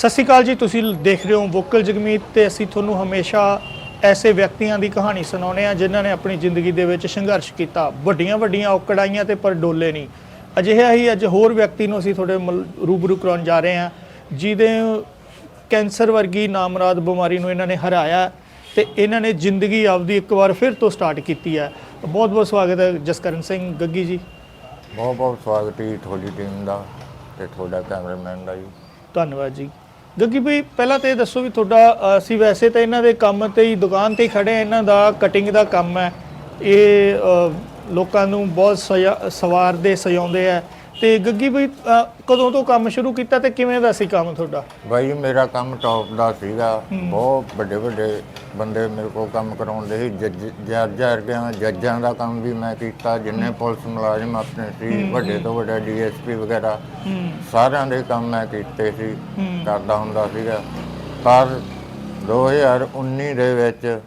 ਸਤਿ ਸ਼੍ਰੀ ਅਕਾਲ ਜੀ ਤੁਸੀਂ ਦੇਖ ਰਹੇ ਹੋ ਵੋਕਲ ਜਗਮੀਤ ਤੇ ਅਸੀਂ ਤੁਹਾਨੂੰ ਹਮੇਸ਼ਾ ਐਸੇ ਵਿਅਕਤੀਆਂ ਦੀ ਕਹਾਣੀ ਸੁਣਾਉਂਦੇ ਆ ਜਿਨ੍ਹਾਂ ਨੇ ਆਪਣੀ ਜ਼ਿੰਦਗੀ ਦੇ ਵਿੱਚ ਸੰਘਰਸ਼ ਕੀਤਾ। ਵੱਡੀਆਂ ਵੱਡੀਆਂ ਔਕੜਾਈਆਂ ਤੇ ਪਰ ਡੋਲੇ ਨਹੀਂ। ਅਜਿਹਾ ਹੀ ਅੱਜ ਹੋਰ ਵਿਅਕਤੀ ਨੂੰ ਅਸੀਂ ਤੁਹਾਡੇ ਰੂਬਰੂ ਕਰਾਉਣ ਜਾ ਰਹੇ ਹਾਂ ਜਿਹਦੇ ਕੈਂਸਰ ਵਰਗੀ ਨਾਮਰਾਦ ਬਿਮਾਰੀ ਨੂੰ ਇਹਨਾਂ ਨੇ ਹਰਾਇਆ ਤੇ ਇਹਨਾਂ ਨੇ ਜ਼ਿੰਦਗੀ ਆਪਦੀ ਇੱਕ ਵਾਰ ਫਿਰ ਤੋਂ ਸਟਾਰਟ ਕੀਤੀ ਹੈ। ਬਹੁਤ ਬਹੁਤ ਸਵਾਗਤ ਹੈ ਜਸਕਰਨ ਸਿੰਘ ਗੱਗੀ ਜੀ। ਬਹੁਤ ਬਹੁਤ ਸਵਾਗਤ ਹੈ ਤੁਹਾਡੀ ਟੀਮ ਦਾ ਤੇ ਤੁਹਾਡਾ ਕੈਮਰਾਮੈਨ ਦਾ ਜੀ। ਧੰਨਵਾਦ ਜੀ। ਗੱਗੀ ਭਾਈ ਪਹਿਲਾਂ ਤੇ ਇਹ ਦੱਸੋ ਵੀ ਤੁਹਾਡਾ ਅਸੀਂ ਵੈਸੇ ਤਾਂ ਇਹਨਾਂ ਦੇ ਕੰਮ ਤੇ ਹੀ, ਦੁਕਾਨ ਤੇ ਹੀ ਖੜੇ ਆ ਇਹਨਾਂ ਦਾ ਕਟਿੰਗ ਦਾ ਕੰਮ ਹੈ। ਇਹ ਲੋਕਾਂ ਨੂੰ ਬਹੁਤ ਸਜਾ- ਸਵਾਰਦੇ ਸਜਾਉਂਦੇ ਆ ਤੇ ਗੱਗੀ ਅ, ਕਦੋਂ ਤੋਂ ਕੰਮ ਸ਼ੁਰੂ ਕੀਤਾ ਤੇ ਕਿਵੇਂ ਦਾ ਸੀ ਕੰਮ ਤੁਹਾਡਾ? ਬਾਈ ਮੇਰਾ ਕੰਮ ਟੌਪ ਦਾ ਸੀਗਾ। ਬਹੁਤ ਵੱਡੇ ਵੱਡੇ ਬੰਦੇ ਮੇਰੇ ਕੋਲ ਕੰਮ ਕਰਾਉਂਦੇ ਸੀ। ਜੱਜ ਜੱਜ ਵਰਗਿਆਂ ਜੱਜਾਂ ਦਾ ਕੰਮ ਵੀ ਮੈਂ ਕੀਤਾ ਜਿੰਨੇ ਪੁਲਿਸ ਮੁਲਾਜ਼ਮ ਆਪਣੇ ਸੀ ਵੱਡੇ ਤੋਂ ਵੱਡਾ ਡੀਐਸਪੀ ਵਗੈਰਾ। ਸਾਰਿਆਂ ਦੇ ਕੰਮ ਮੈਂ ਕੀਤੇ ਸੀ। ਕਰਦਾ ਹੁੰਦਾ ਸੀਗਾ। ਪਰ 2019 ਦੇ ਵਿੱਚ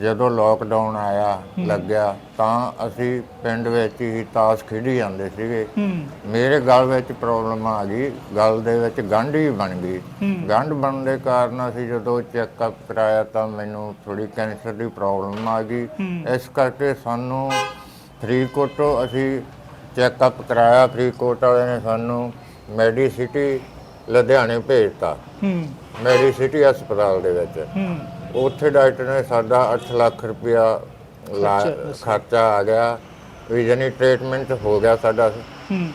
ਜਦੋਂ ਲੋਕਡਾਊਨ ਆਇਆ ਲੱਗਿਆ ਤਾਂ ਅਸੀਂ ਪਿੰਡ ਵਿੱਚ ਹੀ ਤਾਸ਼ ਖੇਡੀ ਜਾਂਦੇ ਸੀਗੇ। ਮੇਰੇ ਗਲ ਵਿੱਚ ਪ੍ਰੋਬਲਮ ਆ ਗਈ ਗਲ ਦੇ ਵਿੱਚ ਗੰਢ ਹੀ ਬਣ ਗਈ। ਗੰਢ ਬਣਨ ਦੇ ਕਾਰਨ ਅਸੀਂ ਜਦੋਂ ਚੈੱਕਅਪ ਕਰਾਇਆ ਤਾਂ ਮੈਨੂੰ ਥੋੜੀ ਕੈਂਸਰ ਦੀ ਪ੍ਰੋਬਲਮ ਆ ਗਈ। ਇਸ ਕਰਕੇ ਸਾਨੂੰ ਫਰੀਦਕੋਟ ਅਸੀਂ ਚੈੱਕਅਪ ਕਰਾਇਆ। ਫਰੀਦਕੋਟ ਵਾਲਿਆਂ ਨੇ ਸਾਨੂੰ ਮੈਡੀਸਿਟੀ ਲੁਧਿਆਣੇ ਭੇਜਤਾ। ਮੈਡੀਸਿਟੀ ਹਸਪਤਾਲ ਦੇ ਵਿੱਚ। ਉੱਥੇ ਡਾਕਟਰ ਨੇ ਸਾਡਾ 8 ਲੱਖ ਰੁਪਇਆ ਲਾ ਖਰਚਾ ਆ ਗਿਆ। ਵੀ ਜਾਨੀ ਟ੍ਰੀਟਮੈਂਟ ਹੋ ਗਿਆ ਸਾਡਾ। ਹੂੰ।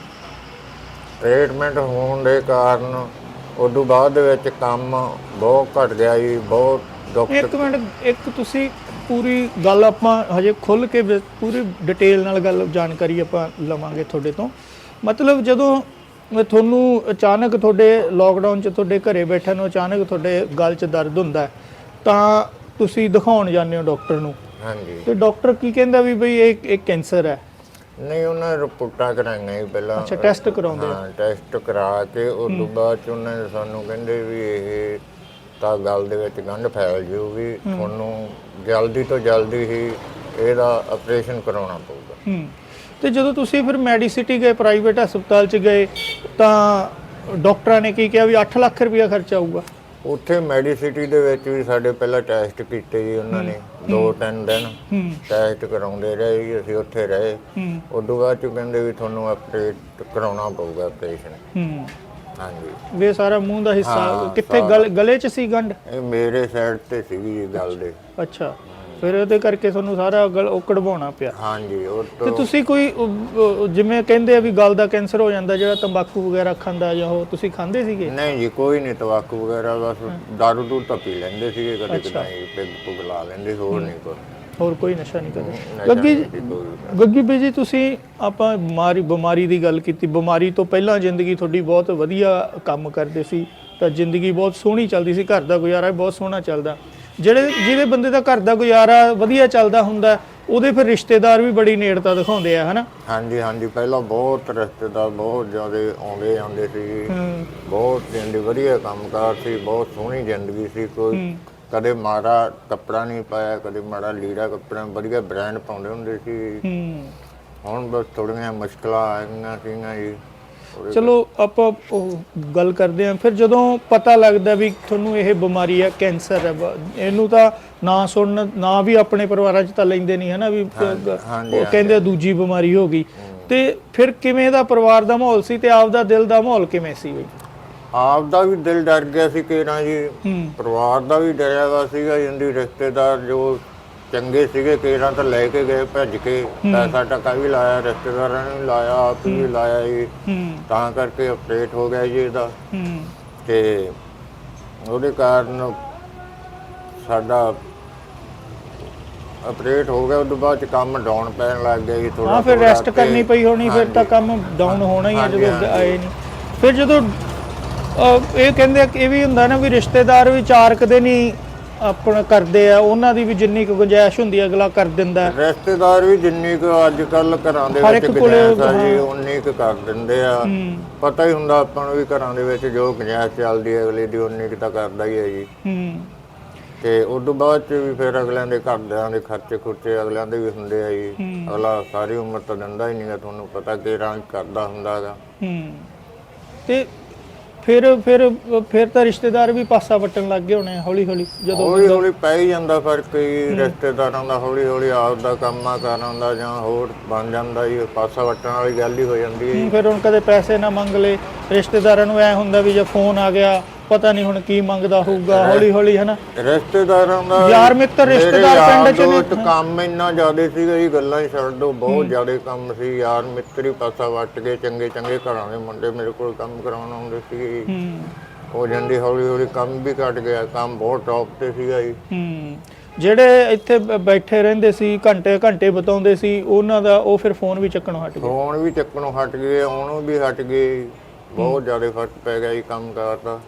ਟ੍ਰੀਟਮੈਂਟ ਹੋਣ ਦੇ ਕਾਰਨ ਉਦੋਂ ਬਾਅਦ ਦੇ ਵਿੱਚ ਕੰਮ ਬਹੁਤ ਘਟ ਗਿਆ ਜੀ ਬਹੁਤ ਡਾਕਟਰ ਇੱਕ ਮਿੰਟ ਇੱਕ ਤੁਸੀਂ ਪੂਰੀ ਗੱਲ ਆਪਾਂ ਹਜੇ ਖੁੱਲ ਕੇ ਵਿ- ਪੂਰੀ ਡਿਟੇਲ ਨਾਲ ਗੱਲ ਜਾਣਕਾਰੀ ਆਪਾਂ ਲਵਾਂਗੇ ਤੁਹਾਡੇ ਤੋਂ। ਮਤਲਬ ਜਦੋਂ ਮੈਂ ਤੁਹਾਨੂੰ ਅਚਾਨਕ ਤੁਹਾਡੇ ਲੋਕਡਾਊਨ 'ਚ ਤੁਹਾਡੇ ਘਰੇ ਬੈਠੇ ਨੂੰ ਅਚਾਨਕ ਤੁਹਾਡੇ ਗਲ 'ਚ ਦਰਦ ਹੁੰਦਾ ਹੈ, ਤਾਂ ਤੁਸੀਂ ਦਿਖਾਉਣ ਜਾਂਦੇ ਹੋ ਡਾਕਟਰ ਨੂੰ। ਹਾਂਜੀ। ਤੇ ਡਾਕਟਰ ਕੀ ਕਹਿੰਦਾ ਵੀ ਬਈ ਇਹ ਇਹ ਕੈਂਸਰ ਹੈ? ਨਹੀਂ ਉਹਨਾਂ ਰਿਪੋਰਟਾਂ ਕਰਾਈਆਂ ਜੀ ਪਹਿਲਾਂ। ਅੱਛਾ ਟੈਸਟ ਕਰਾਉਂਦੇ ਹਾਂ ਟੈਸਟ ਕਰਾ ਕੇ ਉਸ ਤੋਂ ਬਾਅਦ ਚ ਉਹਨਾਂ ਨੇ ਸਾਨੂੰ ਕਹਿੰਦੇ ਵੀ ਇਹ ਤਾਂ ਗਲ ਦੇ ਵਿੱਚ ਗੰਢ ਫੈਲ ਜਾਊਗੀ। ਤੁਹਾਨੂੰ ਜਲਦੀ ਤੋਂ ਜਲਦੀ ਹੀ ਇਹਦਾ ਆਪਰੇਸ਼ਨ ਕਰਾਉਣਾ ਪਊਗਾ। ਹੂੰ। ਤੇ ਜਦੋਂ ਤੁਸੀਂ ਫਿਰ ਮੈਡੀਸਿਟੀ ਗਏ ਪ੍ਰਾਈਵੇਟ ਹਸਪਤਾਲ 'ਚ ਗਏ ਤਾਂ ਡਾਕਟਰਾਂ ਨੇ ਕੀ ਕਿਹਾ ਵੀ 8 ਲੱਖ ਰੁਪਇਆ ਖਰਚਾ ਆਊਗਾ? ਉੱਥੇ ਮੈਡੀਸਿਟੀ ਦੇ ਵਿੱਚ ਵੀ ਸਾਡੇ ਪਹਿਲਾਂ ਟੈਸਟ ਕੀਤੇ ਜੀ ਉਹਨਾਂ ਨੇ ਦੋ ਤਿੰਨ ਦਿਨ ਟੈਸਟ ਕਰਾਉਂਦੇ ਰਹੇ ਜੀ ਅਸੀਂ ਉੱਥੇ ਰਹੇ। ਹੂੰ। ਉਦੋਂ ਬਾਅਦ ਚ ਕਹਿੰਦੇ ਵੀ ਤੁਹਾਨੂੰ ਆਪਰੇਟ ਕਰਾਉਣਾ ਪਊਗਾ ਆਪਰੇਸ਼ਨ। ਹੂੰ। ਹਾਂਜੀ। ਵੇ ਸਾਰਾ ਮੂੰਹ ਦਾ ਹਿੱਸਾ ਕਿੱਥੇ ਗਲ- ਗਲੇ 'ਚ ਸੀ ਗੰਢ? ਇਹ ਮੇਰੇ ਸਾਈਡ ਤੇ ਸੀਗੀ ਜੀ ਗੱਲ ਦੇ। ਅੱਛਾ। ਫਿਰ ਉਹਦੇ ਕਰਕੇ ਤੁਹਾਨੂੰ ਸਾਰਾ ਗਲ ਉਹ ਕਢਵਾਉਣਾ ਪਿਆ। ਹਾਂਜੀ ਉਹ ਤੇ ਤੋਂ ਤੁਸੀਂ ਕੋਈ ਜਿਵੇਂ ਕਹਿੰਦੇ ਆ ਵੀ ਗਲ ਦਾ ਕੈਂਸਰ ਹੋ ਜਾਂਦਾ ਜਿਹੜਾ ਤੰਬਾਕੂ ਵਗੈਰਾ ਖਾਂਦਾ ਜਾਂ ਉਹ ਤੁਸੀਂ ਖਾਂਦੇ ਸੀਗੇ? ਨਹੀਂ ਜੀ ਕੋਈ ਨਹੀਂ ਤਵਾਕੂ ਵਗੈਰਾ ਬਸ ਦਾਰੂ ਦੂਰ ਤਾਂ ਪੀ ਲੈਂਦੇ ਸੀਗੇ ਕਦੇ ਕਦਾਈ ਪਿੱਗ ਪੁੱਗ ਲਾ ਲੈਂਦੇ ਹੋਰ ਨਹੀਂ ਕੋਈ। ਹੋਰ ਕੋਈ ਨਸ਼ਾ ਨਹੀਂ ਕਰਦੇ। ਨਸ਼ਾ ਗੱਗੀ ਨਹੀਂ ਸੀ ਕੋਈ। ਗੱਗੀ ਬਈ ਜੀ ਤੁਸੀਂ ਆਪਾਂ ਬਿਮਾਰੀ ਬਿਮਾਰੀ ਦੀ ਗੱਲ ਕੀਤੀ। ਬਿਮਾਰੀ ਤੋਂ ਪਹਿਲਾਂ ਜ਼ਿੰਦਗੀ ਤੁਹਾਡੀ ਬਹੁਤ ਵਧੀਆ ਕੰਮ ਕਰਦੇ ਸੀ। ਤਾਂ ਜ਼ਿੰਦਗੀ ਬਹੁਤ ਸੋਹਣੀ ਚੱਲਦੀ ਸੀ ਘਰ ਦਾ ਗੁਜ਼ਾਰਾ ਵੀ ਬਹੁਤ ਸੋਹਣਾ ਚੱਲਦਾ। ਜਿਹੜੇ ਜਿਹਦੇ ਬੰਦੇ ਦਾ ਘਰ ਦਾ ਗੁਜ਼ਾਰਾ ਵਧੀਆ ਚੱਲਦਾ ਹੁੰਦਾ ਉਹਦੇ ਫਿਰ ਰਿਸ਼ਤੇਦਾਰ ਵੀ ਬੜੀ ਨੇੜਤਾ ਦਿਖਾਉਂਦੇ ਆ ਹਨਾ? ਹਾਂਜੀ ਹਾਂਜੀ ਪਹਿਲਾਂ ਬਹੁਤ ਰਿਸ਼ਤੇਦਾਰ ਬਹੁਤ ਜ਼ਿਆਦਾ ਆਉਂਦੇ ਜਾਂਦੇ ਸੀ। ਬਹੁਤ ਜ਼ਿੰਦਗੀ ਵਧੀਆ ਕੰਮਕਾਰ ਸੀ ਬਹੁਤ ਸੋਹਣੀ ਜ਼ਿੰਦਗੀ ਸੀ ਕੋਈ ਕਦੇ ਮਾੜਾ ਕੱਪੜਾ ਨਹੀਂ ਪਾਇਆ ਕਦੇ ਮਾੜਾ ਲੀੜਾ ਕੱਪੜਾ ਵਧੀਆ ਬ੍ਰਾਂਡ ਪਾਉਂਦੇ ਹੁੰਦੇ ਸੀ। ਹੁਣ ਬਸ ਥੋੜੀਆਂ ਮੁਸ਼ਕਲਾਂ ਆਈਆਂ ਸੀਗੀਆਂ ਜੀ। ਚਲੋ ਆਪਾਂ ਉਹ ਗੱਲ ਕਰਦੇ ਆਂ ਫਿਰ ਜਦੋਂ ਪਤਾ ਲੱਗਦਾ ਵੀ ਤੁਹਾਨੂੰ ਇਹ ਬਿਮਾਰੀ ਹੈ ਕੈਂਸਰ ਹੈ ਇਹਨੂੰ ਤਾਂ ਨਾ ਸੁਣਨ ਨਾ ਵੀ ਆਪਣੇ ਪਰਿਵਾਰਾਂ 'ਚ ਤਾਂ ਲੈਂਦੇ ਨਹੀਂ ਹਨਾ ਵੀ ਉਹ ਕਹਿੰਦੇ ਦੂਜੀ ਬਿਮਾਰੀ ਹੋ ਗਈ। ਤੇ ਫਿਰ ਕਿਵੇਂ ਦਾ ਪਰਿਵਾਰ ਦਾ ਮਾਹੌਲ ਸੀ ਤੇ ਆਪਦਾ ਦਿਲ ਦਾ ਮਾਹੌਲ ਕਿਵੇਂ ਸੀ ਬਈ? ਆਪ ਦਾ ਵੀ ਦਿਲ ਡਰ ਗਿਆ ਸੀ ਕਿ ਨਾ ਜੀ। ਪਰਿਵਾਰ ਦਾ ਵੀ ਡਰਿਆ ਵਾ ਸੀਗਾ ਜਿੰਦੀ ਰਿਸ਼ਤੇਦਾਰ ਜੋ ਚੰਗੇ ਸੀਗੇ ਕੇਰਾਂ ਤਾਂ ਲੈ ਕੇ ਗਏ ਭੱਜ ਕੇ। ਪੈਸਾ ਟਕਾ ਵੀ ਲਾਇਆ ਰਿਸ਼ਤੇਦਾਰਾਂ ਨੇ ਵੀ ਲਾਇਆ ਆਪ ਵੀ ਲਾਇਆ ਜੀ। ਤਾਂ ਕਰਕੇ ਆਪਰੇਟ ਹੋ ਗਿਆ ਜੀ ਇਹਦਾ। ਤੇ ਉਹਦੇ ਕਾਰਨ ਸਾਡਾ ਆਪਰੇਟ ਹੋ ਗਿਆ ਉਦੋਂ ਬਾਅਦ ਚ ਕੰਮ ਡਾਊਨ ਪੈਣ ਲੱਗ ਗਿਆ ਜੀ ਥੋੜਾ ਹਾਂ ਫਿਰ ਰੈਸਟ ਕਰਨੀ ਪਈ ਹੋਣੀ ਫਿਰ ਤਾਂ ਕੰਮ ਡਾਊਨ ਹੋਣਾ ਹੀ ਜਦੋਂ। ਆਏ ਨਹੀਂ। ਫਿਰ ਜਦੋਂ ਇਹ ਕਹਿੰਦੇ ਇਹ ਵੀ ਹੁੰਦਾ ਨਾ ਵੀ ਰਿਸ਼ਤੇਦਾਰ ਵੀ ਚਾਰ ਕੁ ਦਿਨ ਹੀ ਆਪਣਾ ਕਰਦੇ ਆ ਉਹਨਾਂ ਦੀ ਵੀ ਜਿੰਨੀ ਕੁ ਗੁੰਜਾਇਸ਼ ਹੁੰਦੀ ਆ ਅਗਲਾ ਕਰ ਦਿੰਦਾ। ਹੈ। ਰਿਸ਼ਤੇਦਾਰ ਵੀ ਜਿੰਨੀ ਕੁ ਅੱਜ ਕੱਲ ਘਰਾਂ ਦੇ ਹਰ ਵਿੱਚ ਇੱਕ ਕੋਲੇ ਗੁੰਜਾਇਸ਼ ਆ ਜੀ ਉਨੀ ਕੁ ਕਰ ਦਿੰਦੇ ਆ। ਹੂੰ। ਪਤਾ ਹੀ ਹੁੰਦਾ ਆਪਾਂ ਨੂੰ ਵੀ ਘਰਾਂ ਦੇ ਵਿੱਚ ਜੋ ਗੁੰਜਾਇਸ਼ ਚੱਲਦੀ ਹੈ ਅਗਲੇ ਦੀ ਉਨੀ ਕੁ ਤਾਂ ਕਰਦਾ ਹੀ ਹੈ ਜੀ। ਹੂੰ। ਤੇ ਉਸ ਤੋਂ ਬਾਅਦ ਚ ਵੀ ਫਿਰ ਅਗਲਿਆਂ ਦੇ ਘਰਦਿਆਂ ਦੇ ਖਰਚੇ ਖੁਰਚੇ ਅਗਲਿਆਂ ਦੇ ਵੀ ਹੁੰਦੇ ਆ ਜੀ। ਅਗਲਾ ਸਾਰੀ ਉਮਰ ਤਾਂ ਦਿੰਦਾ ਹੀ ਨਹੀਂਗਾ ਤੁਹਾਨੂੰ ਪਤਾ ਕਿ ਰੰਗ ਕਰਦਾ ਹੁੰਦਾਗਾ ਹੂੰ। ਤੇ ਫਿਰ ਫਿਰ ਫਿਰ ਤਾਂ ਰਿਸ਼ਤੇਦਾਰ ਵੀ ਪਾਸਾ ਵਟਣ ਲੱਗ ਗਏ ਹੋਣੇ ਹੌਲੀ ਹੌਲੀ ਜਦੋਂ ਹੌਲੀ ਹੌਲੀ ਪੈ ਹੀ ਜਾਂਦਾ ਫ਼ਰਕ ਹੀ ਰਿਸ਼ਤੇਦਾਰਾਂ ਦਾ ਹੌਲੀ ਹੌਲੀ ਆਪ ਦਾ ਕੰਮਾਂ ਕਾਰਾਂ ਦਾ ਜਾਂ ਹੋਰ ਬਣ ਜਾਂਦਾ ਹੀ ਪਾਸਾ ਵੱਟਣ ਵਾਲੀ ਗੱਲ ਹੀ ਹੋ ਜਾਂਦੀ ਹੈ ਫਿਰ ਹੁਣ ਕਦੇ ਪੈਸੇ ਨਾ ਮੰਗ ਲਏ ਰਿਸ਼ਤੇਦਾਰਾਂ ਨੂੰ ਐ ਹੁੰਦਾ ਵੀ ਜੇ ਫੋਨ ਆ ਗਿਆ ਪਤਾ ਨਹੀਂ ਹੁਣ ਕੀ ਮੰਗਦਾ ਹੋਊਗਾ ਹੌਲੀ ਹੌਲੀ ਹਨਾ? ਰਿਸ਼ਤੇਦਾਰਾਂ ਦਾ ਯਾਰ ਮਿੱਤਰ ਰਿਸ਼ਤੇਦਾਰ ਪਿੰਡ ਚ ਨੇ। ਕੰਮ ਇੰਨਾ ਜ਼ਿਆਦਾ ਸੀਗਾ ਇਹ ਗੱਲਾਂ ਹੀ ਛੱਡ ਦੋ ਬਹੁਤ ਜ਼ਿਆਦਾ ਕੰਮ ਸੀ। ਯਾਰ ਮਿੱਤਰ ਹੀ ਪਾਸਾ ਵੱਟ ਕੇ ਚੰਗੇ ਚੰਗੇ ਘਰਾਂ ਦੇ ਮੁੰਡੇ ਮੇਰੇ ਕੋਲ ਕੰਮ ਕਰਾਉਣ ਆਉਂਦੇ ਸੀ ਹੂੰ। ਹੋ ਜਾਂਦੀ ਹੌਲੀ ਹੌਲੀ ਕੰਮ ਵੀ ਘਟ ਗਿਆ ਕੰਮ ਬਹੁਤ ਟੌਪ ਤੇ ਸੀਗਾ ਜੀ ਹੂੰ। ਜਿਹੜੇ ਇੱਥੇ ਬੈਠੇ ਰਹਿੰਦੇ ਸੀ ਘੰਟੇ ਘੰਟੇ ਬਤਾਉਂਦੇ ਸੀ ਉਹਨਾਂ ਦਾ ਉਹ ਫਿਰ ਫੋਨ ਵੀ ਚੱਕਣੋਂ ਹਟ ਗਏ ਫੋਨ ਵੀ ਚੱਕਣੋਂ ਹਟ ਗਏ ਆਉਣੋਂ ਵੀ ਹਟ ਗਏ। ਬਹੁਤ ਜ਼ਿਆਦਾ ਫ਼ਰਕ ਪੈ ਗਿਆ ਜੀ ਕੰਮ ਕਾਰ ਦਾ।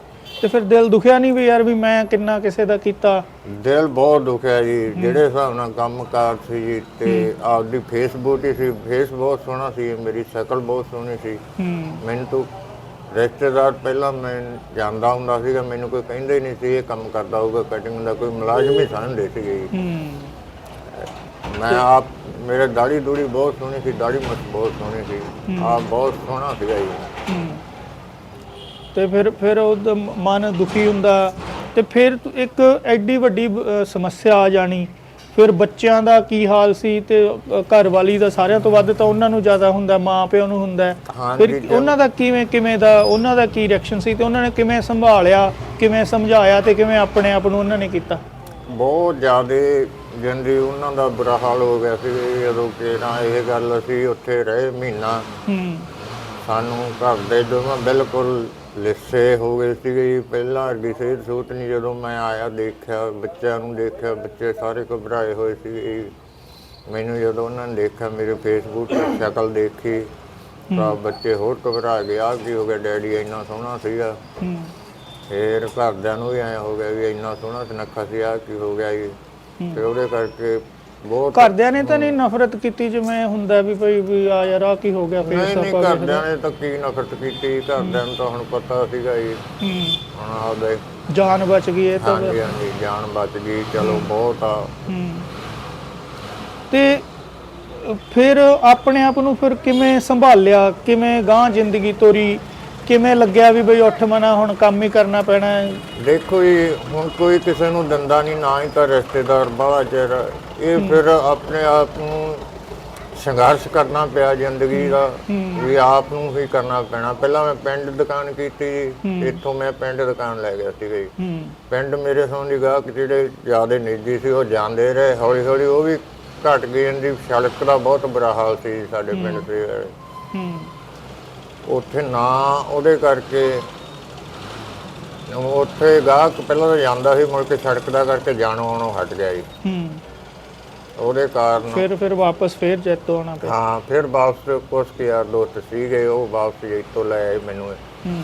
ਤੇ ਫਿਰ ਦਿਲ ਦੁਖਿਆ ਨਹੀਂ ਵੀ ਯਾਰ ਵੀ ਮੈਂ ਕਿੰਨਾ ਕਿਸੇ ਦਾ ਕੀਤਾ? ਦਿਲ ਬਹੁਤ ਦੁਖਿਆ ਜੀ। ਜਿਹੜੇ ਹਿਸਾਬ ਨਾਲ ਕੰਮ ਕਾਰ ਸੀ ਜੀ ਤੇ ਆਪਦੀ ਫੇਸਬੁੱਕ ਹੀ ਸੀ। ਫੇਸ ਬਹੁਤ ਸੋਹਣਾ ਸੀ ਮੇਰੀ ਸ਼ਕਲ ਬਹੁਤ ਸੋਹਣੀ ਸੀ। ਮੈਨੂੰ ਤਾਂ ਰਿਸ਼ਤੇਦਾਰ ਪਹਿਲਾਂ ਮੈਂ ਜਾਣਦਾ ਹੁੰਦਾ ਸੀਗਾ ਮੈਨੂੰ ਕੋਈ ਕਹਿੰਦਾ ਹੀ ਨਹੀਂ ਸੀ ਇਹ ਕੰਮ ਕਰਦਾ ਹੋਊਗਾ ਕਟਿੰਗ ਦਾ ਕੋਈ ਮੁਲਾਜ਼ਮ ਹੀ ਸਮਝਦੇ ਸੀਗੇ ਜੀ। ਮੈਂ ਆਪ ਮੇਰੇ ਦਾੜੀ ਦੂੜੀ ਬਹੁਤ ਸੋਹਣੀ ਸੀ ਦਾੜੀ ਮਤ ਬਹੁਤ ਸੋਹਣੀ ਸੀ। ਆਪ ਬਹੁਤ ਸੋਹਣਾ ਸੀਗਾ ਜੀ। ਤੇ ਫਿਰ ਫਿਰ ਉਹਦਾ ਮਨ ਦੁਖੀ ਹੁੰਦਾ। ਤੇ ਫਿਰ ਇੱਕ ਐਡੀ ਵੱਡੀ ਸਮੱਸਿਆ ਆ ਜਾਣੀ। ਫਿਰ ਬੱਚਿਆਂ ਦਾ ਕੀ ਹਾਲ ਸੀ ਤੇ ਘਰ ਵਾਲੀ ਦਾ ਸਾਰਿਆਂ ਤੋਂ ਵੱਧ ਤਾਂ ਉਹਨਾਂ ਨੂੰ ਜ਼ਿਆਦਾ ਹੁੰਦਾ ਮਾਂ ਪਿਓ ਨੂੰ ਹੁੰਦਾ। ਫਿਰ ਉਹਨਾਂ ਦਾ ਕਿਵੇਂ ਕਿਵੇਂ ਦਾ ਉਹਨਾਂ ਦਾ ਕੀ ਰਿਐਕਸ਼ਨ ਸੀ ਤੇ ਉਹਨਾਂ ਨੇ ਕਿਵੇਂ ਸੰਭਾਲਿਆ ਕਿਵੇਂ ਸਮਝਾਇਆ ਤੇ ਕਿਵੇਂ ਆਪਣੇ ਆਪ ਨੂੰ ਉਹਨਾਂ ਨੇ ਕੀਤਾ? ਬਹੁਤ ਜ਼ਿਆਦਾ ਜਿੰਦੀ ਉਹਨਾਂ ਦਾ ਬੁਰਾ ਹਾਲ ਹੋ ਗਿਆ ਸੀ। ਜਦੋਂ ਕਿ ਨਾ ਇਹ ਗੱਲ ਅਸੀਂ ਉੱਥੇ ਰਹੇ ਮਹੀਨਾ। ਹੂੰ। ਸਾਨੂੰ ਘਰ ਦੇ ਦੋਵਾਂ ਬਿਲਕੁਲ ਲਿੱਸੇ ਹੋ ਗਏ ਸੀਗੇ ਜੀ। ਪਹਿਲਾਂ ਅਰਗੀ ਸਿਹਤ ਸੂਤ ਨਹੀਂ ਜਦੋਂ ਮੈਂ ਆਇਆ ਦੇਖਿਆ ਬੱਚਿਆਂ ਨੂੰ ਦੇਖਿਆ ਬੱਚੇ ਸਾਰੇ ਘਬਰਾਏ ਹੋਏ ਸੀ ਮੈਨੂੰ ਜਦੋਂ ਉਹਨਾਂ ਨੇ ਦੇਖਿਆ ਮੇਰੇ ਫੇਸਬੁੱਕ ਤੇ ਸ਼ਕਲ ਦੇਖੀ ਤਾਂ ਬੱਚੇ ਹੋਰ ਘਬਰਾ ਗਏ। ਆ ਕੀ ਹੋ ਗਿਆ ਡੈਡੀ ਇੰਨਾ ਸੋਹਣਾ ਸੀਗਾ। ਹੂੰ। ਫੇਰ ਘਰਦਿਆਂ ਨੂੰ ਵੀ ਐ ਹੋ ਗਿਆ ਵੀ ਇੰਨਾ ਸੋਹਣਾ ਸੁਨੱਖਾ ਸੀ ਆ ਕੀ ਹੋ ਗਿਆ ਜੀ। ਤੇ ਉਹਦੇ ਕਰਕੇ ਬਹੁਤ ਘਰਦਿਆਂ ਨੇ ਤਾਂ ਨਹੀਂ ਨਫ਼ਰਤ ਕੀਤੀ ਜਿਵੇਂ ਹੁੰਦਾ ਵੀ ਭਈ ਵੀ ਆ ਯਾਰ ਆ ਕੀ ਹੋ ਗਿਆ ਫੇਰ ਨਹੀਂ ਨਹੀਂ ਘਰਦਿਆਂ ਨੇ ਤਾਂ ਕੀ ਨਫ਼ਰਤ ਕੀਤੀ? ਘਰਦਿਆਂ ਨੂੰ ਤਾਂ ਹੁਣ ਪਤਾ ਸੀਗਾ ਜੀ। ਹੂੰ। ਹੁਣ ਆਪਦੇ ਜਾਨ ਬਚ ਗਈ ਇਹ ਤਾਂ ਹਾਂਜੀ ਹਾਂਜੀ ਜਾਨ ਬਚ ਗਈ। ਚਲੋ ਬਹੁਤ ਆ। ਹੂੰ। ਤੇ ਫਿਰ ਆਪਣੇ ਆਪ ਨੂੰ ਫਿਰ ਕਿਵੇਂ ਸੰਭਾਲਿਆ? ਕਿਵੇਂ ਗਾਂ ਜ਼ਿੰਦਗੀ ਤੋਰੀ? ਕਿਵੇਂ ਲੱਗਿਆ ਵੀ ਬਈ ਉੱਠ ਮਨਾ ਹੁਣ ਕੰਮ ਹੀ ਕਰਨਾ ਪੈਣਾ ਹੈ? ਦੇਖੋ ਜੀ ਹੁਣ ਕੋਈ ਕਿਸੇ ਨੂੰ ਦੰਦਾ ਨਹੀਂ ਨਾ ਹੀ ਤਾਂ ਰਿਸ਼ਤੇਦਾਰ ਬਾਹਲਾ ਚਿਰ ਇਹ ਫਿਰ ਆਪਣੇ ਆਪ ਨੂੰ ਸੰਘਰਸ਼ ਕਰਨਾ ਪਿਆ ਜ਼ਿੰਦਗੀ ਦਾ ਵੀ ਆਪ ਨੂੰ ਹੀ ਕਰਨਾ ਪੈਣਾ। ਪਹਿਲਾਂ ਮੈਂ ਪਿੰਡ ਦੁਕਾਨ ਕੀਤੀ ਇੱਥੋਂ ਮੈਂ ਪਿੰਡ ਦੁਕਾਨ ਲੈ ਗਿਆ ਸੀਗਾ ਜੀ। ਹੂੰ। ਪਿੰਡ ਮੇਰੇ ਸੌਂ ਦੀ ਗਾਹਕ ਜਿਹੜੇ ਜ਼ਿਆਦਾ ਨਿੱਜੀ ਸੀ ਉਹ ਜਾਂਦੇ ਰਹੇ। ਹੌਲੀ ਹੌਲੀ ਉਹ ਵੀ ਘਟ ਗਈ ਇਹਦੀ ਸੜਕ ਦਾ ਬਹੁਤ ਬੁਰਾ ਹਾਲ ਸੀ ਸਾਡੇ ਪਿੰਡ ਦੇ ਹੂੰ। ਉੱਥੇ ਨਾ ਉਹਦੇ ਕਰਕੇ ਉੱਥੇ ਗਾਹਕ ਪਹਿਲਾਂ ਤਾਂ ਜਾਂਦਾ ਸੀ ਮੁੜ ਕੇ ਸੜਕ ਦਾ ਕਰਕੇ ਜਾਣੋਂ ਆਉਣੋਂ ਹਟ ਗਿਆ ਜੀ। ਹੂੰ। ਉਹਦੇ ਕਾਰਨ ਫਿਰ ਫਿਰ ਵਾਪਸ ਫੇਰ ਜੈਤੋ ਆਉਣਾ ਪਿਆ। ਹਾਂ ਫਿਰ ਵਾਪਸ ਕੁਛ ਕੁ ਯਾਰ ਦੋਸਤ ਸੀਗੇ ਉਹ ਵਾਪਸ ਜੈਤੋ ਲੈ ਆਏ ਮੈਨੂੰ। ਹੂੰ।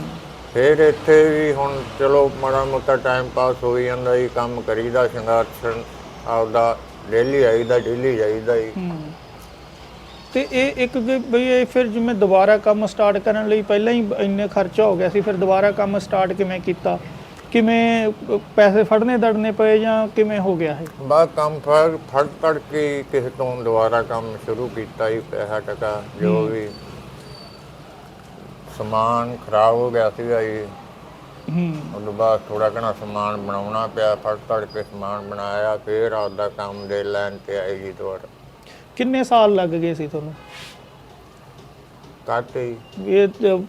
ਫਿਰ ਇੱਥੇ ਵੀ ਹੁਣ ਚਲੋ ਮਾੜਾ ਮੋਟਾ ਟਾਈਮ ਪਾਸ ਹੋਈ ਜਾਂਦਾ ਜੀ ਕੰਮ ਕਰੀਦਾ ਸੰਘਰਸ਼ ਆਪਦਾ ਡੇਲੀ ਆਈਦਾ ਡੇਲੀ ਜਾਈਦਾ ਹੂੰ। ਤੇ ਇਹ ਇੱਕ ਬਈ ਇਹ ਫਿਰ ਜਿਵੇਂ ਦੁਬਾਰਾ ਕੰਮ ਸਟਾਰਟ ਕਰਨ ਲਈ ਪਹਿਲਾਂ ਹੀ ਇੰਨੇ ਖਰਚਾ ਹੋ ਗਿਆ ਸੀ ਫਿਰ ਦੁਬਾਰਾ ਕੰਮ ਸਟਾਰਟ ਕਿਵੇਂ ਕੀਤਾ? ਕਿਵੇਂ ਪੈਸੇ ਫੜਨੇ ਦੜਨੇ ਪਏ ਜਾਂ ਕਿਵੇਂ ਹੋ ਗਿਆ ਇਹ? ਬਾਅਦ ਕੰਮ ਫੜ ਫੜ ਫੜ ਕੇ ਕਿਸੇ ਤੋਂ ਦੁਬਾਰਾ ਕੰਮ ਸ਼ੁਰੂ ਕੀਤਾ ਜੀ ਪੈਸਾ ਟਕਾ ਜੋ ਵੀ ਸਮਾਨ ਖਰਾਬ ਹੋ ਗਿਆ ਸੀਗਾ ਜੀ। ਹੂੰ। ਤੋਂ ਬਾਅਦ ਥੋੜਾ ਘਣਾ ਸਮਾਨ ਬਣਾਉਣਾ ਪਿਆ ਫੜ ਫੜ ਕੇ ਸਮਾਨ ਬਣਾਇਆ ਫਿਰ ਆਪਦਾ ਕੰਮ ਦੇ ਲਾਈਨ ਤੇ ਆਈ ਜੀ ਦੁਬਾਰਾ। ਕਿੰਨੇ ਸਾਲ ਲੱਗ ਗਏ ਸੀ ਤੁਹਾਨੂੰ? ਕਾਤੇ ਜੀ ਇਹ ਤੇ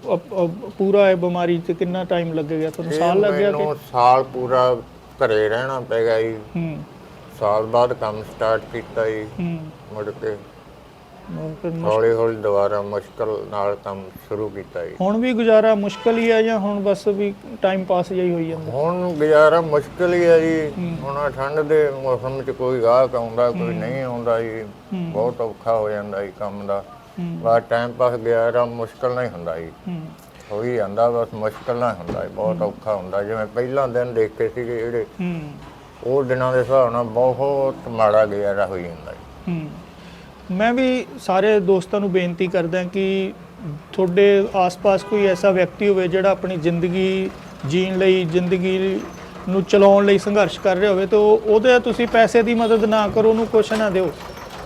ਪੂਰਾ ਇਹ ਬਿਮਾਰੀ ਤੇ ਕਿੰਨਾ ਟਾਈਮ ਲੱਗ ਗਿਆ? ਤੁਹਾਨੂੰ ਸਾਲ ਲੱਗ ਗਿਆ ਕਿ? ਮੈਨੂੰ ਸਾਲ ਪੂਰਾ ਘਰੇ ਰਹਿਣਾ ਪੈ ਗਿਆ ਜੀ। ਹੂੰ। ਸਾਲ ਬਾਅਦ ਕੰਮ ਸਟਾਰਟ ਕੀਤਾ ਜੀ। ਹੂੰ। ਮੁੜ ਕੇ ਉਹ ਫਿਰ ਮੁਸ਼- ਹੌਲੀ ਹੌਲੀ ਦੁਬਾਰਾ ਮੁਸ਼ਕਲ ਨਾਲ ਕੰਮ ਸ਼ੁਰੂ ਕੀਤਾ ਜੀ। ਹੁਣ ਵੀ ਗੁਜ਼ਾਰਾ ਮੁਸ਼ਕਲ ਹੀ ਹੈ ਜਾਂ ਹੁਣ ਬਸ ਵੀ ਟਾਈਮ ਪਾਸ ਜਿਹਾ ਹੀ ਹੋਈ ਜਾਂਦਾ? ਹੁਣ ਗੁਜ਼ਾਰਾ ਮੁਸ਼ਕਲ ਹੀ ਹੈ ਜੀ। ਹੁਣ ਆਹ ਠੰਡ ਦੇ ਮੌਸਮ 'ਚ ਕੋਈ ਗਾਹਕ ਆਉਂਦਾ ਕੋਈ ਨਹੀਂ ਆਉਂਦਾ ਜੀ। ਬਹੁਤ ਔਖਾ ਹੋ ਜਾਂਦਾ ਜੀ ਕੰਮ ਦਾ। ਹੂੰ। ਬਸ ਟਾਈਮ ਪਾਸ ਗੁਜ਼ਾਰਾ ਮੁਸ਼ਕਲ ਨਹੀਂ ਹੁੰਦਾ ਜੀ ਹੂੰ। ਜਾਂਦਾ ਬਸ ਮੁਸ਼ਕਲ ਨਾਲ ਹੁੰਦਾ ਬਹੁਤ ਔਖਾ ਹੁੰਦਾ ਜਿਵੇਂ ਪਹਿਲਾਂ ਦਿਨ ਦੇਖੇ ਸੀਗੇ ਜਿਹੜੇ ਉਹ ਦਿਨਾਂ ਦੇ ਹਿਸਾਬ ਨਾਲ ਬਹੁਤ ਮਾੜਾ ਗੁਜ਼ਾਰਾ ਹੋਈ ਜਾਂਦਾ ਜੀ ਮੈਂ ਵੀ ਸਾਰੇ ਦੋਸਤਾਂ ਨੂੰ ਬੇਨਤੀ ਕਰਦਾ ਕਿ ਤੁਹਾਡੇ ਆਸ-ਪਾਸ ਕੋਈ ਐਸਾ ਵਿਅਕਤੀ ਹੋਵੇ ਜਿਹੜਾ ਆਪਣੀ ਜ਼ਿੰਦਗੀ ਜੀਣ ਲਈ ਜ਼ਿੰਦਗੀ ਨੂੰ ਚਲਾਉਣ ਲਈ ਸੰਘਰਸ਼ ਕਰ ਰਿਹਾ ਹੋਵੇ ਤਾਂ ਉਹ- ਉਹਦੇ ਤੁਸੀਂ ਪੈਸੇ ਦੀ ਮਦਦ ਨਾ ਕਰੋ ਉਹਨੂੰ ਕੁਛ ਨਾ ਦਿਓ।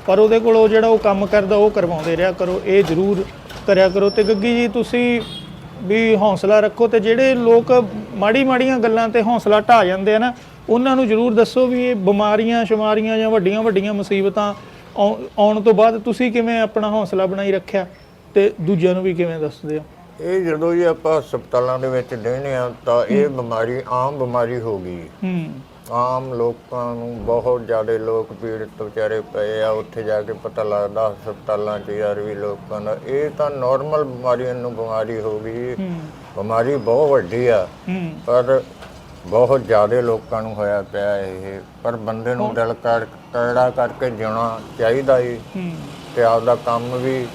ਪਰ ਉਹਦੇ ਕੋਲ ਉਹ ਜਿਹੜਾ ਉਹ ਕੰਮ ਕਰਦਾ ਉਹ ਕਰਵਾਉਂਦੇ ਰਿਹਾ ਕਰੋ ਇਹ ਜ਼ਰੂਰ ਕਰਿਆ ਕਰੋ। ਤੇ ਗੱਗੀ ਜੀ ਤੁਸੀਂ ਵੀ ਹੌਸਲਾ ਰੱਖੋ ਤੇ ਜਿਹੜੇ ਲੋਕ ਮਾੜੀ ਮਾੜੀਆਂ ਗੱਲਾਂ ਤੇ ਹੌਸਲਾ ਢਾ ਜਾਂਦੇ ਆ ਨਾ ਉਹਨਾਂ ਨੂੰ ਜਰੂਰ ਦੱਸੋ ਵੀ ਇਹ ਬਿਮਾਰੀਆਂ ਸ਼ਮਾਰੀਆਂ ਜਾਂ ਵੱਡੀਆਂ ਵੱਡੀਆਂ ਮੁਸੀਬਤਾਂ ਆਉ- ਆਉਣ ਤੋਂ ਬਾਅਦ ਤੁਸੀਂ ਕਿਵੇਂ ਆਪਣਾ ਹੌਸਲਾ ਬਣਾਈ ਰੱਖਿਆ ਤੇ ਦੂਜਿਆਂ ਨੂੰ ਵੀ ਕਿਵੇਂ ਦੱਸਦੇ ਹੋ? ਇਹ ਜਦੋਂ ਜੀ ਆਪਾਂ ਹਸਪਤਾਲਾਂ ਦੇ ਵਿੱਚ ਡੇਨੇ ਆ ਤਾਂ ਇਹ ਬਿਮਾਰੀ ਆਮ ਬਿਮਾਰੀ ਹੋ ਗਈ। ਹੂੰ। ਆਮ ਲੋਕਾਂ ਨੂੰ ਬਹੁਤ ਜ਼ਿਆਦਾ ਲੋਕ ਪੀੜਤ ਵਿਚਾਰੇ ਪਏ ਆ ਉੱਥੇ ਜਾ ਕੇ ਪਤਾ ਲੱਗਦਾ ਹਸਪਤਾਲਾਂ 'ਚ ਯਾਰ ਵੀ ਲੋਕਾਂ ਦਾ। ਇਹ ਤਾਂ ਨਾਰਮਲ ਬਿਮਾਰੀਆਂ ਨੂੰ ਬਿਮਾਰੀ ਹੋ ਗਈ। ਬਿਮਾਰੀ ਬਹੁਤ ਵੱਡੀ ਆ ਪਰ ਬਹੁਤ ਜ਼ਿਆਦਾ ਲੋਕਾਂ ਨੂੰ ਹੋਇਆ ਪਿਆ ਇਹ। ਪਰ ਬੰਦੇ ਨੂੰ ਦਿਲ ਕਰ ਕਰੜਾ ਕਰਕੇ ਜਿਉਣਾ ਚਾਹੀਦਾ ਹੂੰ। ਤੇ ਆਪਦਾ ਕੰਮ ਵੀ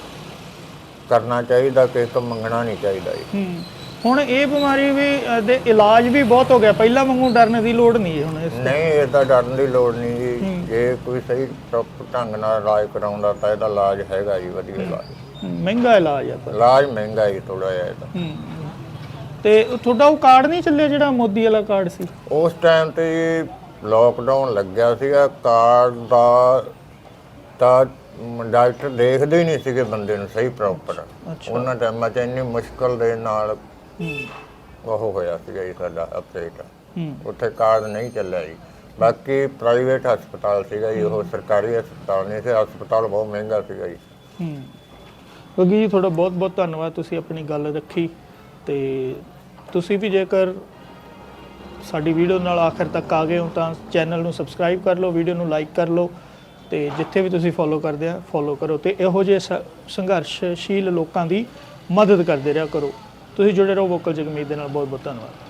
ਕਰਨਾ ਚਾਹੀਦਾ ਕਿਸੇ ਤੋਂ ਮੰਗਣਾ ਨਹੀਂ ਚਾਹੀਦਾ ਹੂੰ। ਹੁਣ ਇਹ ਬਿਮਾਰੀ ਵੀ ਅ, ਦੇ ਇਲਾਜ ਵੀ ਬਹੁਤ ਹੋ ਗਿਆ। ਪਹਿਲਾਂ ਵਾਂਗੂ ਡਰਨ ਦੀ ਲੋੜ ਨਹੀਂ ਹੁਣ ਇਸ ਨਹੀਂ ਇਹ ਤਾਂ ਡਰਨ ਦੀ ਲੋੜ ਨਹੀਂ ਜੀ। ਜੇ ਕੋਈ ਸਹੀ ਪ੍ਰੋਪਰ ਢੰਗ ਨਾਲ ਇਲਾਜ ਕਰਾਉਂਦਾ ਤਾਂ ਇਹਦਾ ਇਲਾਜ ਹੈਗਾ ਜੀ ਵਧੀਆ ਇਲਾਜ। ਮਹਿੰਗਾ ਇਲਾਜ ਆ ਪਰ। ਇਲਾਜ ਮਹਿੰਗਾ ਹੀ ਥੋੜਾ ਜਿਹਾ ਇਹਦਾ। ਹੂੰ। ਤੇ ਉਹ ਤੁਹਾਡਾ ਉਹ ਕਾਰਡ ਨਹੀਂ ਚੱਲਿਆ ਜਿਹੜਾ ਮੋਦੀ ਵਾਲਾ ਕਾਰਡ ਸੀ? ਉਸ ਟਾਈਮ ਤੇ ਲੋਕਡਾਊਨ ਲੱਗਿਆ ਸੀਗਾ। ਕਾਰਡ ਦਾ ਤਾਂ ਡਾਕਟਰ ਦੇਖਦੇ ਹੀ ਨਹੀਂ ਸੀਗੇ ਬੰਦੇ ਨੂੰ ਸਹੀ ਪ੍ਰੋਪਰ ਉਹਨਾਂ ਟਾਈਮਾਂ 'ਚ ਇੰਨੀ ਮੁਸ਼ਕਲ ਦੇ ਨਾਲ ਉਹ ਹੋਇਆ ਸੀਗਾ ਜੀ ਸਾਡਾ ਅਪਡੇਟ ਹੂੰ। ਉੱਥੇ ਕਾਰਡ ਨਹੀਂ ਚੱਲਿਆ ਜੀ। ਬਾਕੀ ਪ੍ਰਾਈਵੇਟ ਹਸਪਤਾਲ ਸੀਗਾ ਜੀ ਉਹ ਸਰਕਾਰੀ ਹਸਪਤਾਲ ਨਹੀਂ ਸੀ ਹਸਪਤਾਲ ਬਹੁਤ ਮਹਿੰਗਾ ਸੀਗਾ ਜੀ। ਹੂੰ। ਗੱਗੀ ਜੀ ਤੁਹਾਡਾ ਬਹੁਤ ਬਹੁਤ ਧੰਨਵਾਦ ਤੁਸੀਂ ਆਪਣੀ ਗੱਲ ਰੱਖੀ ਤੇ ਤੁਸੀਂ ਵੀ ਜੇਕਰ ਸਾਡੀ ਵੀਡੀਓ ਨਾਲ ਆਖਰ ਤੱਕ ਆ ਗਏ ਹੋ ਤਾਂ ਚੈਨਲ ਨੂੰ ਸਬਸਕ੍ਰਾਈਬ ਕਰ ਲਓ ਵੀਡੀਓ ਨੂੰ ਲਾਈਕ ਕਰ ਲਓ ਤੇ ਜਿੱਥੇ ਵੀ ਤੁਸੀਂ ਫੋਲੋ ਕਰਦੇ ਆ ਫੋਲੋ ਕਰੋ ਤੇ ਇਹੋ ਜਿਹੇ ਸੰਘਰਸ਼ਸ਼ੀਲ ਲੋਕਾਂ ਦੀ ਮਦਦ ਕਰਦੇ ਰਿਹਾ ਕਰੋ। ਤੁਸੀਂ ਜੁੜੇ ਰਹੋ ਵੋਕਲ ਜਗਮੀਤ ਦੇ ਨਾਲ। ਬਹੁਤ ਬਹੁਤ ਧੰਨਵਾਦ।